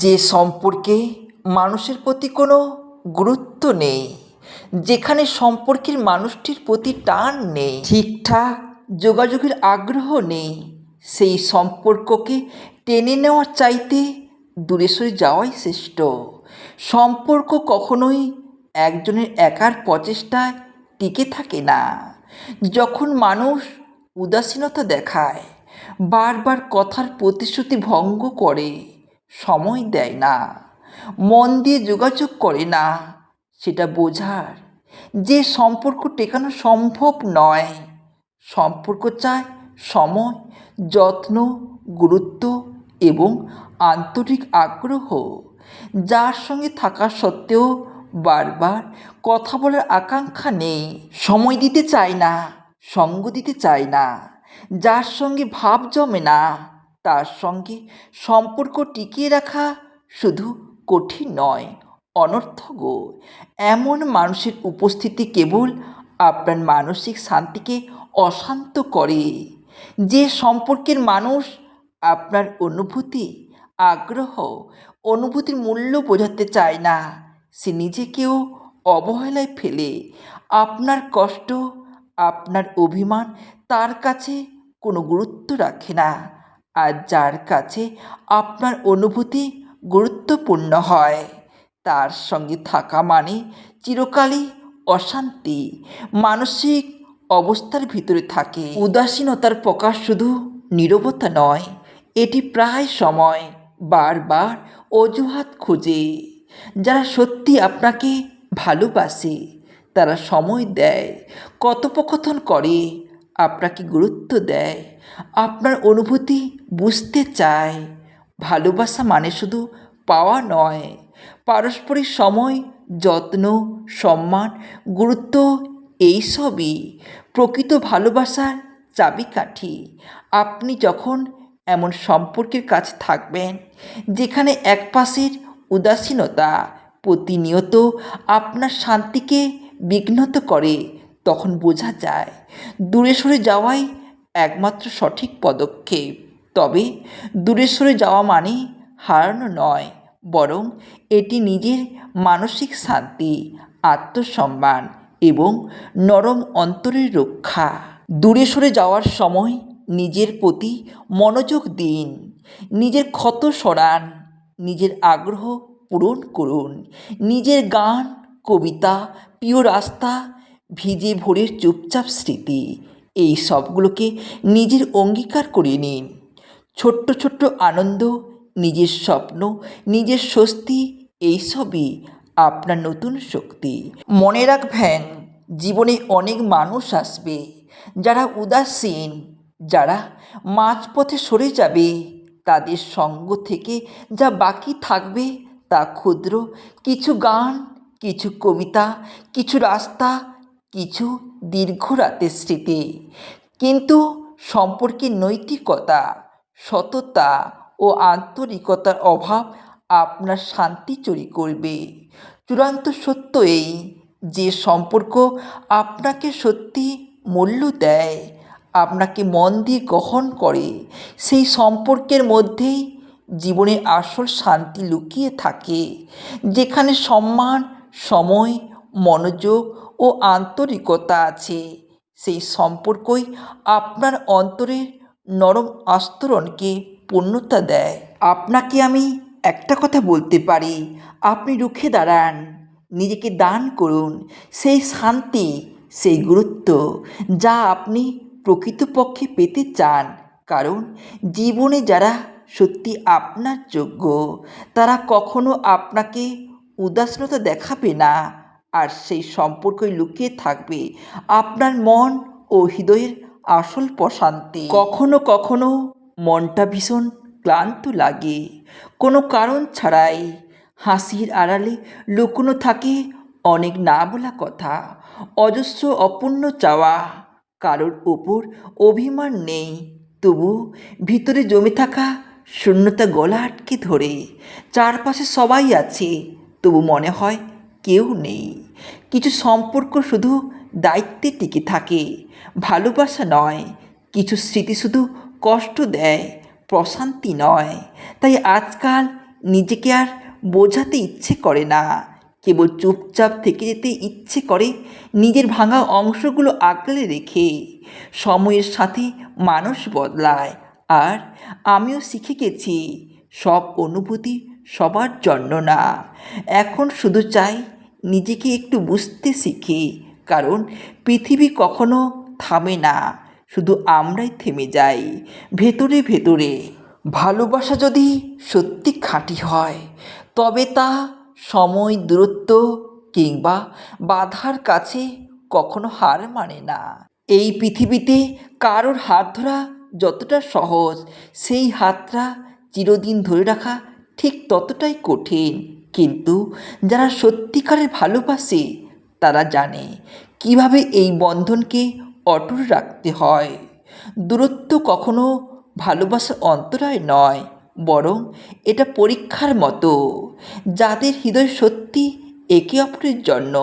যে সম্পর্কে মানুষের প্রতি কোনো গুরুত্ব নেই, যেখানে সম্পর্কের মানুষটির প্রতি টান নেই, ঠিকঠাক যোগাযোগের আগ্রহ নেই, সেই সম্পর্ককে টেনে নেওয়ার চাইতে দূরে সরে যাওয়াই শ্রেষ্ঠ। সম্পর্ক কখনোই একজনের একার প্রচেষ্টায় টিকে থাকে না। যখন মানুষ উদাসীনতা দেখায়, বারবার কথার প্রতিশ্রুতি ভঙ্গ করে সময় দেয় না। মন দিয়ে যোগাযোগ করে না, সেটা বোঝার। যে সম্পর্ক টেকানো সম্ভব নয়। সম্পর্ক চায় সময়, যত্ন, গুরুত্ব এবং আন্তরিক আগ্রহ। যার সঙ্গে থাকা সত্ত্বেও বারবার কথা বলার আকাঙ্ক্ষা নেই। সময় দিতে চায় না, সঙ্গ দিতে চায় না। যার সঙ্গে ভাব জমে না। তার সঙ্গে সম্পর্ক টিকিয়ে রাখা শুধু কঠিন নয় অনর্থকও এমন মানুষের উপস্থিতি কেবল আপনার মানসিক শান্তিকে অশান্ত করে। যে সম্পর্কের মানুষ আপনার অনুভূতি, আগ্রহ, অনুভূতির মূল্য বোঝাতে চায় না, সে নিজেকেও অবহেলায় ফেলে। আপনার কষ্ট, আপনার অভিমান তার কাছে কোনো গুরুত্ব রাখে না। আর যার কাছে আপনার অনুভূতি গুরুত্বপূর্ণ হয়, তার সঙ্গে থাকা মানে চিরকালই অশান্তি। মানসিক অবস্থার ভিতরে থাকে। উদাসীনতার প্রকাশ শুধু নীরবতা নয়, এটি প্রায় সময় বারবার অজুহাত খোঁজে। যারা সত্যি আপনাকে ভালোবাসে, তারা সময় দেয়, কথোপকথন করে আপনাকে গুরুত্ব দেয়, আপনার অনুভূতি বুঝতে চায়। ভালোবাসা মানে শুধু পাওয়া নয়, পারস্পরিক সময়, যত্ন, সম্মান, গুরুত্ব এইসবই প্রকৃত ভালোবাসার চাবিকাঠি। আপনি যখন এমন সম্পর্কের কাছে থাকবেন, যেখানে একপাশের উদাসীনতা প্রতিনিয়ত আপনার শান্তিকে বিঘ্নত করে তখন বোঝা যায় দূরে সরে যাওয়াই একমাত্র সঠিক পদক্ষেপ। তবে দূরে সরে যাওয়া মানে হারানো নয়, বরং এটি নিজের মানসিক শান্তি, আত্মসম্মান এবং নরম অন্তরের রক্ষা। দূরে সরে যাওয়ার সময় নিজের প্রতি মনোযোগ দিন, নিজের ক্ষত সরান, নিজের আগ্রহ পূরণ করুন, নিজের গান, কবিতা, প্রিয় রাস্তা ভিজে ভোরের চুপচাপ স্মৃতি। এই সবগুলোকে নিজের অঙ্গীকার করে নিন। ছোট্ট ছোট্ট আনন্দ, নিজের স্বপ্ন, নিজের স্বস্তি এইসবই আপনার নতুন শক্তি। মনে রাখবেন, জীবনে অনেক মানুষ আসবে, যারা উদাসীন, যারা মাঝপথে সরে যাবে। তাদের সঙ্গ থেকে যা বাকি থাকবে তা ক্ষুদ্র কিছু গান, কিছু কবিতা, কিছু রাস্তা কিছু দীর্ঘ রাতের স্মৃতি। কিন্তু সম্পর্কের নৈতিকতা, সততা ও আন্তরিকতার অভাব আপনার শান্তি চুরি করবে। চূড়ান্ত সত্য এই যে সম্পর্ক আপনাকে সত্যি মূল্য দেয়, আপনাকে মন দিয়ে গ্রহণ করে, সেই সম্পর্কের মধ্যেই জীবনে আসল শান্তি লুকিয়ে থাকে, যেখানে সম্মান, সময়, মনোযোগ ও আন্তরিকতা আছে। সেই সম্পর্কই আপনার অন্তরের নরম আস্তরণকে পূর্ণতা দেয়। আপনাকে আমি একটা কথা বলতে পারি। আপনি রুখে দাঁড়ান। নিজেকে দান করুন। সেই শান্তি, সেই গুরুত্ব যা আপনি প্রকৃতপক্ষে পেতে চান। কারণ জীবনে যারা সত্যি আপনার যোগ্য, তারা কখনো আপনাকে উদাসীনতা দেখাবে না। আর সেই সম্পর্কই লুকিয়ে থাকবে আপনার মন ও হৃদয়ের আসল প্রশান্তি। কখনো কখনো মনটা ভীষণ ক্লান্ত লাগে। কোনো কারণ ছাড়াই হাসির আড়ালে লুকোনো থাকে অনেক না বলা কথা, অজস্র অপূর্ণ চাওয়া, কারোর ওপর অভিমান নেই, তবু ভিতরে জমে থাকা শূন্যতা গলা আটকে ধরে, চারপাশে সবাই আছে, তবু মনে হয় কেউ নেই। কিছু সম্পর্ক শুধু দায়িত্বে টিকে থাকে, ভালোবাসা নয়, কিছু স্মৃতি শুধু কষ্ট দেয়, প্রশান্তি নয়। তাই আজকাল নিজেকে আর বোঝাতে ইচ্ছে করে না। কেবল চুপচাপ থেকে যেতে ইচ্ছে করে নিজের ভাঙা অংশগুলো আগলে রেখে, সময়ের সাথে মানুষ বদলায়। আর আমিও শিখে গেছি, সব অনুভূতি সবার জন্য না। এখন শুধু চাই নিজেকে একটু বুঝতে শিখি। কারণ পৃথিবী কখনো থামে না, শুধু আমরাই থেমে যাই, ভেতরে ভেতরে। ভালোবাসা যদি সত্যি খাঁটি হয়, তবে তা সময়, দূরত্ব কিংবা বাধার কাছে কখনো হার মানে না। এই পৃথিবীতে কারোর হাত ধরা যতটা সহজ, সেই হাতটা চিরদিন ধরে রাখা ঠিক ততটাই কঠিন। কিন্তু যারা সত্যিকারের ভালোবাসে, তারা জানে কীভাবে এই বন্ধনকে অটুট রাখতে হয়। দূরত্ব কখনো ভালোবাসার অন্তরায় নয়, বরং এটা পরীক্ষার মতো। যাদের হৃদয় সত্যি একে অপরের জন্য,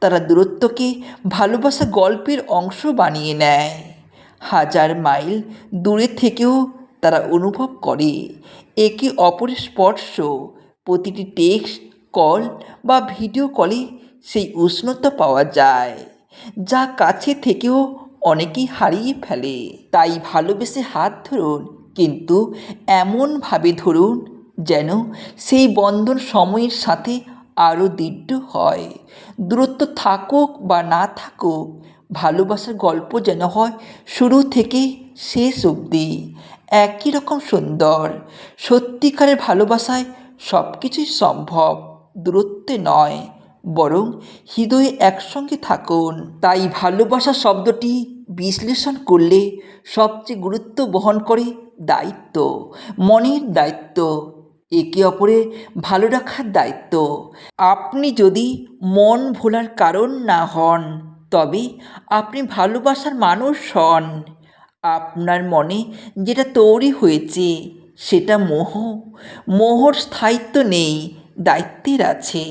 তারা দূরত্বকে ভালোবাসা গল্পের অংশ বানিয়ে নেয়। হাজার মাইল দূরে থেকেও তারা অনুভব করে, একে অপরের স্পর্শ প্রতিটি টেক্সট কল বা ভিডিও কলে সেই উষ্ণতা পাওয়া যায়, যা কাছে থেকেও অনেকেই হারিয়ে ফেলে। তাই ভালোবেসে হাত ধরুন, কিন্তু এমনভাবে ধরুন যেন সেই বন্ধন সময়ের সাথে আরও দৃঢ় হয়। দূরত্ব থাকুক বা না থাকুক, ভালোবাসার গল্প যেন হয় শুরু থেকে শেষ অবধি। একই রকম সুন্দর, সত্যিকারের ভালোবাসায় সব কিছুই সম্ভব, দূরত্বে নয়, বরং হৃদয়ে একসঙ্গে থাকুন। তাই ভালোবাসা শব্দটি বিশ্লেষণ করলে সবচেয়ে গুরুত্ব বহন করে দায়িত্ব, মনের দায়িত্ব, একে অপরের ভালো রাখার দায়িত্ব। আপনি যদি মন ভোলার কারণ না হন, তবে আপনি ভালোবাসার মানুষ হন। আপনার মনে যেটা তৈরি হয়েছে সেটা মোহ। মোহর স্থায়িত্ব নেই দায়িত্বের আছে।